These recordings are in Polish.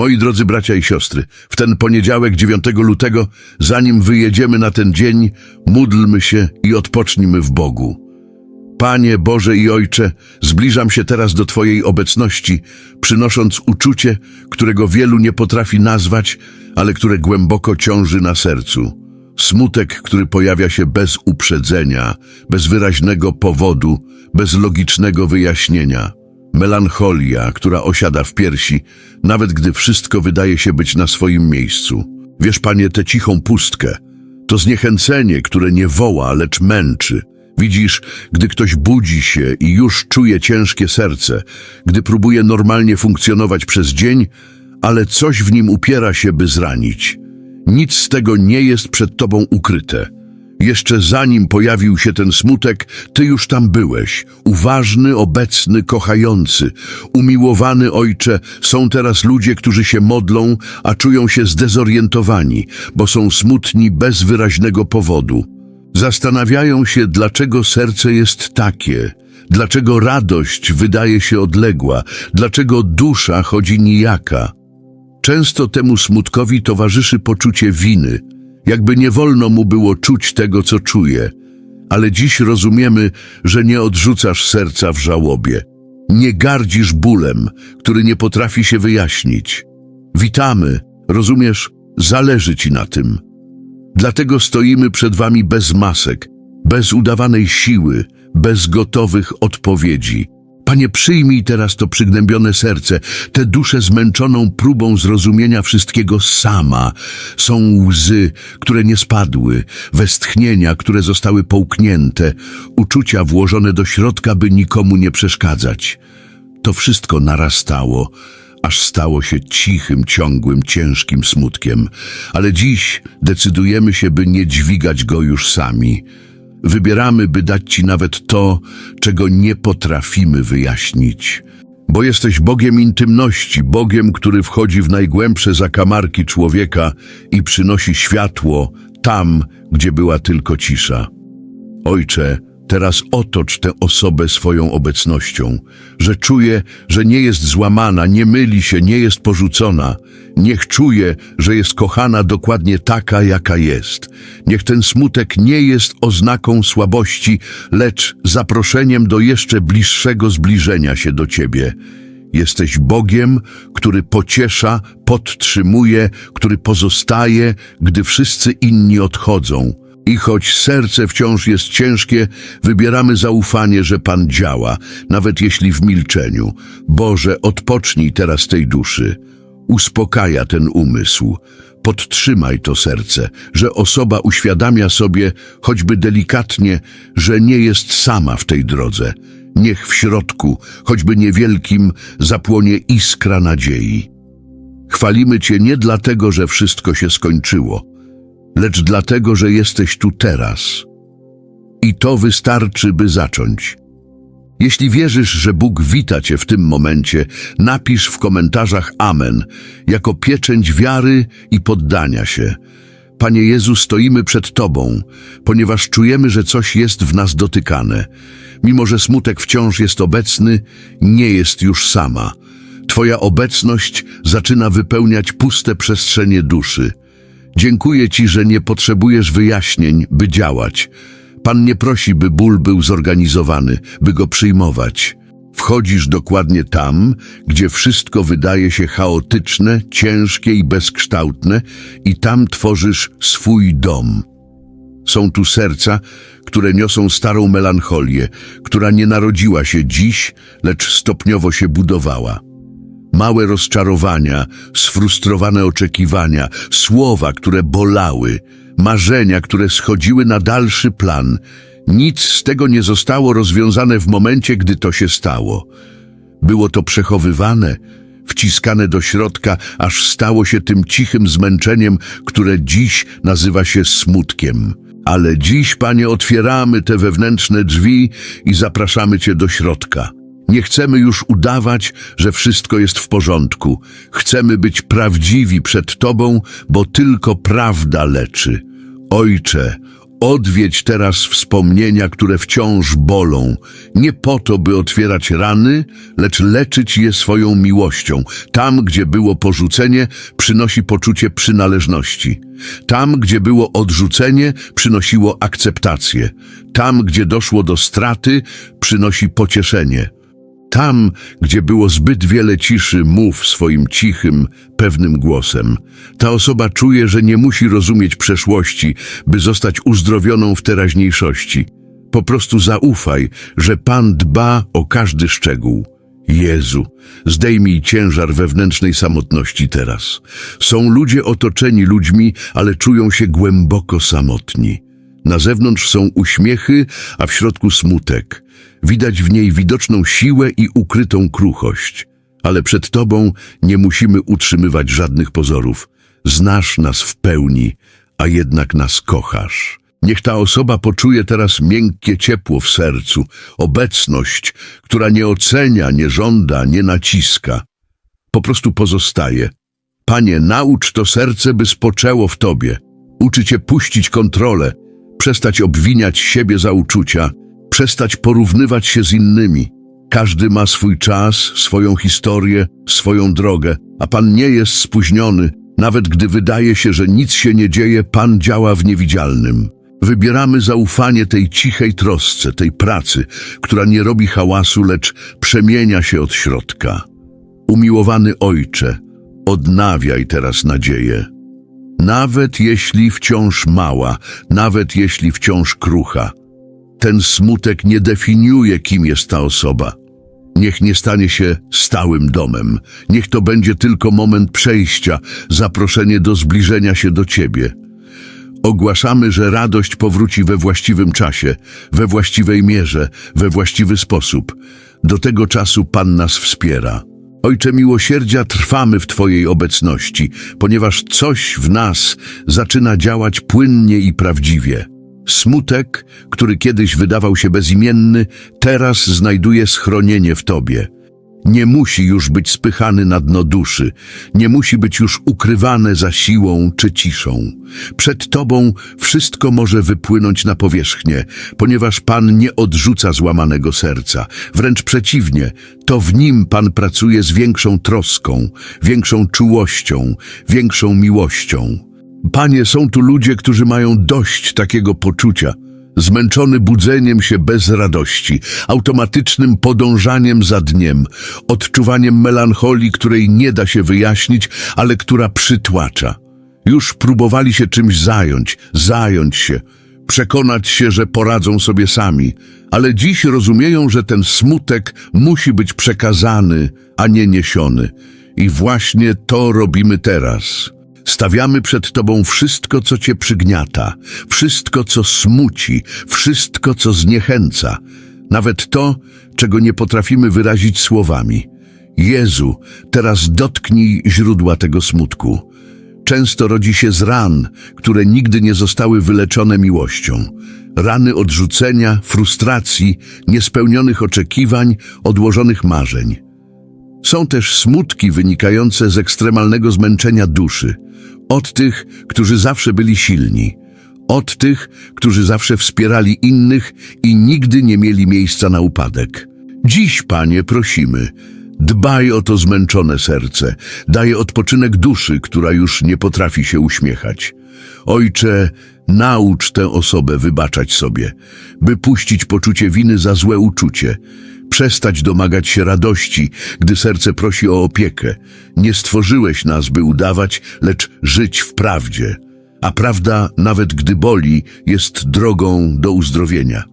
Moi drodzy bracia i siostry, w ten poniedziałek 9 lutego, zanim wyjedziemy na ten dzień, módlmy się i odpocznijmy w Bogu. Panie Boże i Ojcze, zbliżam się teraz do Twojej obecności, przynosząc uczucie, którego wielu nie potrafi nazwać, ale które głęboko ciąży na sercu. Smutek, który pojawia się bez uprzedzenia, bez wyraźnego powodu, bez logicznego wyjaśnienia. Melancholia, która osiada w piersi, nawet gdy wszystko wydaje się być na swoim miejscu. Wiesz, Panie, tę cichą pustkę, to zniechęcenie, które nie woła, lecz męczy. Widzisz, gdy ktoś budzi się i już czuje ciężkie serce, gdy próbuje normalnie funkcjonować przez dzień, ale coś w nim upiera się, by zranić. Nic z tego nie jest przed tobą ukryte. Jeszcze zanim pojawił się ten smutek, ty już tam byłeś. Uważny, obecny, kochający. Umiłowany ojcze, są teraz ludzie, którzy się modlą, a czują się zdezorientowani, bo są smutni bez wyraźnego powodu. Zastanawiają się, dlaczego serce jest takie, dlaczego radość wydaje się odległa, dlaczego dusza chodzi nijaka. Często temu smutkowi towarzyszy poczucie winy, jakby nie wolno mu było czuć tego, co czuje. Ale dziś rozumiemy, że nie odrzucasz serca w żałobie. Nie gardzisz bólem, który nie potrafi się wyjaśnić. Witamy, rozumiesz, zależy ci na tym. Dlatego stoimy przed wami bez masek, bez udawanej siły, bez gotowych odpowiedzi. Panie, przyjmij teraz to przygnębione serce, tę duszę zmęczoną próbą zrozumienia wszystkiego sama. Są łzy, które nie spadły, westchnienia, które zostały połknięte, uczucia włożone do środka, by nikomu nie przeszkadzać. To wszystko narastało, aż stało się cichym, ciągłym, ciężkim smutkiem. Ale dziś decydujemy się, by nie dźwigać go już sami. Wybieramy, by dać Ci nawet to, czego nie potrafimy wyjaśnić. Bo jesteś Bogiem intymności, Bogiem, który wchodzi w najgłębsze zakamarki człowieka i przynosi światło tam, gdzie była tylko cisza. Ojcze, teraz otocz tę osobę swoją obecnością, że czuje, że nie jest złamana, nie myli się, nie jest porzucona. Niech czuje, że jest kochana dokładnie taka, jaka jest. Niech ten smutek nie jest oznaką słabości, lecz zaproszeniem do jeszcze bliższego zbliżenia się do Ciebie. Jesteś Bogiem, który pociesza, podtrzymuje, który pozostaje, gdy wszyscy inni odchodzą. I choć serce wciąż jest ciężkie, wybieramy zaufanie, że Pan działa, nawet jeśli w milczeniu. Boże, odpocznij teraz tej duszy. Uspokaja ten umysł. Podtrzymaj to serce, że osoba uświadamia sobie, choćby delikatnie, że nie jest sama w tej drodze. Niech w środku, choćby niewielkim, zapłonie iskra nadziei. Chwalimy Cię nie dlatego, że wszystko się skończyło, lecz dlatego, że jesteś tu teraz. I to wystarczy, by zacząć. Jeśli wierzysz, że Bóg wita Cię w tym momencie, napisz w komentarzach Amen, jako pieczęć wiary i poddania się. Panie Jezu, stoimy przed Tobą, ponieważ czujemy, że coś jest w nas dotykane. Mimo, że smutek wciąż jest obecny, nie jest już sama. Twoja obecność zaczyna wypełniać puste przestrzenie duszy. Dziękuję Ci, że nie potrzebujesz wyjaśnień, by działać. Pan nie prosi, by ból był zorganizowany, by go przyjmować. Wchodzisz dokładnie tam, gdzie wszystko wydaje się chaotyczne, ciężkie i bezkształtne i tam tworzysz swój dom. Są tu serca, które niosą starą melancholię, która nie narodziła się dziś, lecz stopniowo się budowała. Małe rozczarowania, sfrustrowane oczekiwania, słowa, które bolały, marzenia, które schodziły na dalszy plan. Nic z tego nie zostało rozwiązane w momencie, gdy to się stało. Było to przechowywane, wciskane do środka, aż stało się tym cichym zmęczeniem, które dziś nazywa się smutkiem. Ale dziś, Panie, otwieramy te wewnętrzne drzwi i zapraszamy Cię do środka. Nie chcemy już udawać, że wszystko jest w porządku. Chcemy być prawdziwi przed Tobą, bo tylko prawda leczy. Ojcze, Odwiedź teraz wspomnienia, które wciąż bolą, nie po to, by otwierać rany, lecz leczyć je swoją miłością. Tam, gdzie było porzucenie, przynosi poczucie przynależności. Tam, gdzie było odrzucenie, przynosiło akceptację. Tam, gdzie doszło do straty, przynosi pocieszenie. Tam, gdzie było zbyt wiele ciszy, mów swoim cichym, pewnym głosem. Ta osoba czuje, że nie musi rozumieć przeszłości, by zostać uzdrowioną w teraźniejszości. Po prostu zaufaj, że Pan dba o każdy szczegół. Jezu, zdejmij ciężar wewnętrznej samotności teraz. Są ludzie otoczeni ludźmi, ale czują się głęboko samotni. Na zewnątrz są uśmiechy, a w środku smutek. Widać w niej widoczną siłę i ukrytą kruchość. Ale przed Tobą nie musimy utrzymywać żadnych pozorów. Znasz nas w pełni, a jednak nas kochasz. Niech ta osoba poczuje teraz miękkie ciepło w sercu, obecność, która nie ocenia, nie żąda, nie naciska. Po prostu pozostaje. Panie, naucz to serce, by spoczęło w Tobie. Uczy Cię puścić kontrolę, przestać obwiniać siebie za uczucia, przestać porównywać się z innymi. Każdy ma swój czas, swoją historię, swoją drogę, a Pan nie jest spóźniony. Nawet gdy wydaje się, że nic się nie dzieje, Pan działa w niewidzialnym. Wybieramy zaufanie tej cichej trosce, tej pracy, która nie robi hałasu, lecz przemienia się od środka. Umiłowany Ojcze, odnawiaj teraz nadzieję. Nawet jeśli wciąż mała, nawet jeśli wciąż krucha. Ten smutek nie definiuje, kim jest ta osoba. Niech nie stanie się stałym domem. Niech to będzie tylko moment przejścia, zaproszenie do zbliżenia się do Ciebie. Ogłaszamy, że radość powróci we właściwym czasie, we właściwej mierze, we właściwy sposób. Do tego czasu Pan nas wspiera. Ojcze miłosierdzia, trwamy w Twojej obecności, ponieważ coś w nas zaczyna działać płynnie i prawdziwie. Smutek, który kiedyś wydawał się bezimienny, teraz znajduje schronienie w Tobie. Nie musi już być spychany na dno duszy, nie musi być już ukrywane za siłą czy ciszą. Przed Tobą wszystko może wypłynąć na powierzchnię, ponieważ Pan nie odrzuca złamanego serca. Wręcz przeciwnie, to w nim Pan pracuje z większą troską, większą czułością, większą miłością. Panie, są tu ludzie, którzy mają dość takiego poczucia, zmęczony budzeniem się bez radości, automatycznym podążaniem za dniem, odczuwaniem melancholii, której nie da się wyjaśnić, ale która przytłacza. Już próbowali się czymś zająć, zająć się, przekonać się, że poradzą sobie sami, ale dziś rozumieją, że ten smutek musi być przekazany, a nie niesiony. I właśnie to robimy teraz. Stawiamy przed Tobą wszystko, co Cię przygniata, wszystko, co smuci, wszystko, co zniechęca, nawet to, czego nie potrafimy wyrazić słowami. Jezu, teraz dotknij źródła tego smutku. Często rodzi się z ran, które nigdy nie zostały wyleczone miłością. Rany odrzucenia, frustracji, niespełnionych oczekiwań, odłożonych marzeń. Są też smutki wynikające z ekstremalnego zmęczenia duszy, od tych, którzy zawsze byli silni, od tych, którzy zawsze wspierali innych i nigdy nie mieli miejsca na upadek. Dziś, Panie, prosimy, dbaj o to zmęczone serce, daj odpoczynek duszy, która już nie potrafi się uśmiechać. Ojcze, naucz tę osobę wybaczać sobie, by puścić poczucie winy za złe uczucie, przestać domagać się radości, gdy serce prosi o opiekę. Nie stworzyłeś nas, by udawać, lecz żyć w prawdzie. A prawda, nawet gdy boli, jest drogą do uzdrowienia.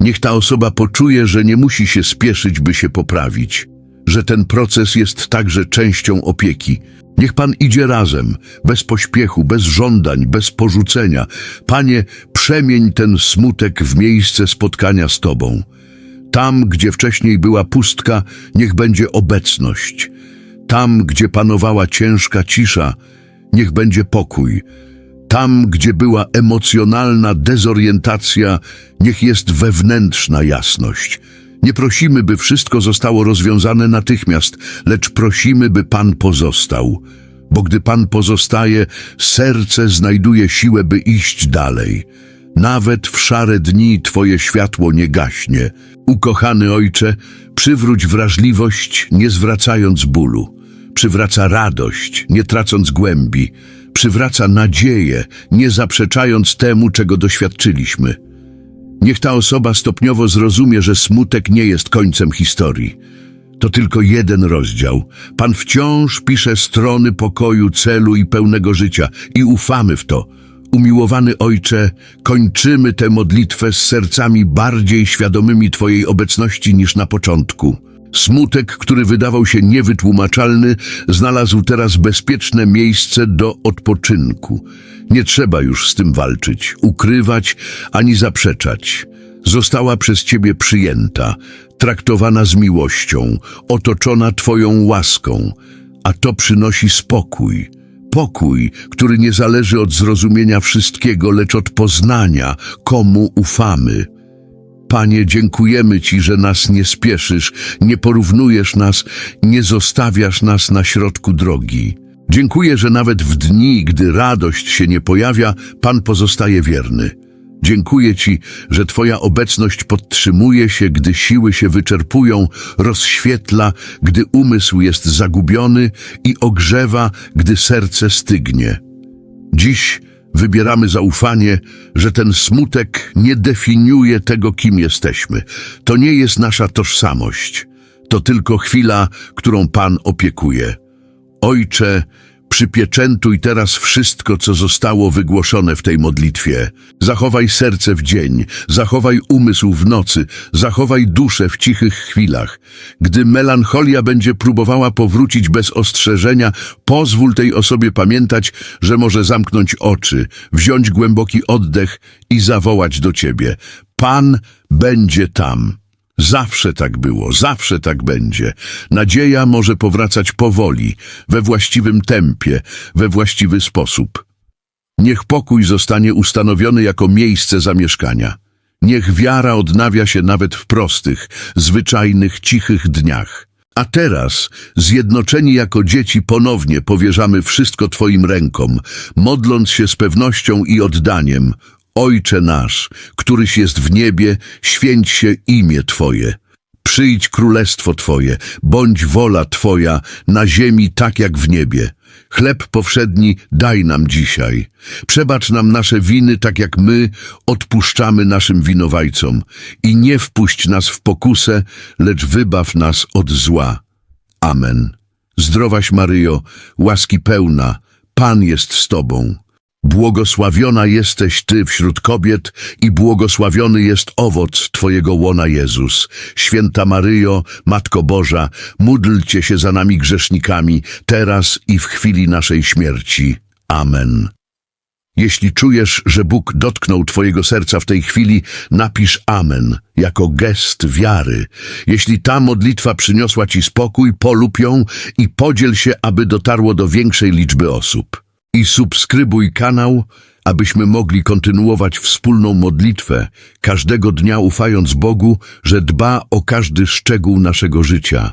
Niech ta osoba poczuje, że nie musi się spieszyć, by się poprawić, że ten proces jest także częścią opieki. Niech Pan idzie razem, bez pośpiechu, bez żądań, bez porzucenia. Panie, przemień ten smutek w miejsce spotkania z Tobą. Tam, gdzie wcześniej była pustka, niech będzie obecność. Tam, gdzie panowała ciężka cisza, niech będzie pokój. Tam, gdzie była emocjonalna dezorientacja, niech jest wewnętrzna jasność. Nie prosimy, by wszystko zostało rozwiązane natychmiast, lecz prosimy, by Pan pozostał. Bo gdy Pan pozostaje, serce znajduje siłę, by iść dalej. Nawet w szare dni Twoje światło nie gaśnie. Ukochany Ojcze, przywróć wrażliwość, nie zwracając bólu. Przywraca radość, nie tracąc głębi. Przywraca nadzieję, nie zaprzeczając temu, czego doświadczyliśmy. Niech ta osoba stopniowo zrozumie, że smutek nie jest końcem historii. To tylko jeden rozdział. Pan wciąż pisze strony pokoju, celu i pełnego życia i ufamy w to. Umiłowany Ojcze, kończymy tę modlitwę z sercami bardziej świadomymi Twojej obecności niż na początku. Smutek, który wydawał się niewytłumaczalny, znalazł teraz bezpieczne miejsce do odpoczynku. Nie trzeba już z tym walczyć, ukrywać ani zaprzeczać. Została przez Ciebie przyjęta, traktowana z miłością, otoczona Twoją łaską, a to przynosi spokój. Pokój, który nie zależy od zrozumienia wszystkiego, lecz od poznania, komu ufamy. Panie, dziękujemy Ci, że nas nie spieszysz, nie porównujesz nas, nie zostawiasz nas na środku drogi. Dziękuję, że nawet w dni, gdy radość się nie pojawia, Pan pozostaje wierny. Dziękuję Ci, że Twoja obecność podtrzymuje się, gdy siły się wyczerpują, rozświetla, gdy umysł jest zagubiony i ogrzewa, gdy serce stygnie. Dziś wybieramy zaufanie, że ten smutek nie definiuje tego, kim jesteśmy. To nie jest nasza tożsamość. To tylko chwila, którą Pan opiekuje. Ojcze, przypieczętuj teraz wszystko, co zostało wygłoszone w tej modlitwie. Zachowaj serce w dzień, zachowaj umysł w nocy, zachowaj duszę w cichych chwilach. Gdy melancholia będzie próbowała powrócić bez ostrzeżenia, pozwól tej osobie pamiętać, że może zamknąć oczy, wziąć głęboki oddech i zawołać do Ciebie. Pan będzie tam. Zawsze tak było, zawsze tak będzie. Nadzieja może powracać powoli, we właściwym tempie, we właściwy sposób. Niech pokój zostanie ustanowiony jako miejsce zamieszkania. Niech wiara odnawia się nawet w prostych, zwyczajnych, cichych dniach. A teraz, zjednoczeni jako dzieci, ponownie powierzamy wszystko Twoim rękom, modląc się z pewnością i oddaniem. Ojcze nasz, któryś jest w niebie, święć się imię Twoje. Przyjdź królestwo Twoje, bądź wola Twoja na ziemi tak jak w niebie. Chleb powszedni daj nam dzisiaj. Przebacz nam nasze winy tak jak my odpuszczamy naszym winowajcom. I nie wpuść nas w pokusę, lecz wybaw nas od zła. Amen. Zdrowaś Maryjo, łaski pełna, Pan jest z Tobą. Błogosławiona jesteś Ty wśród kobiet i błogosławiony jest owoc Twojego łona Jezus. Święta Maryjo, Matko Boża, módlcie się za nami grzesznikami, teraz i w chwili naszej śmierci. Amen. Jeśli czujesz, że Bóg dotknął Twojego serca w tej chwili, napisz Amen jako gest wiary. Jeśli ta modlitwa przyniosła Ci spokój, polub ją i podziel się, aby dotarło do większej liczby osób. I subskrybuj kanał, abyśmy mogli kontynuować wspólną modlitwę, każdego dnia ufając Bogu, że dba o każdy szczegół naszego życia.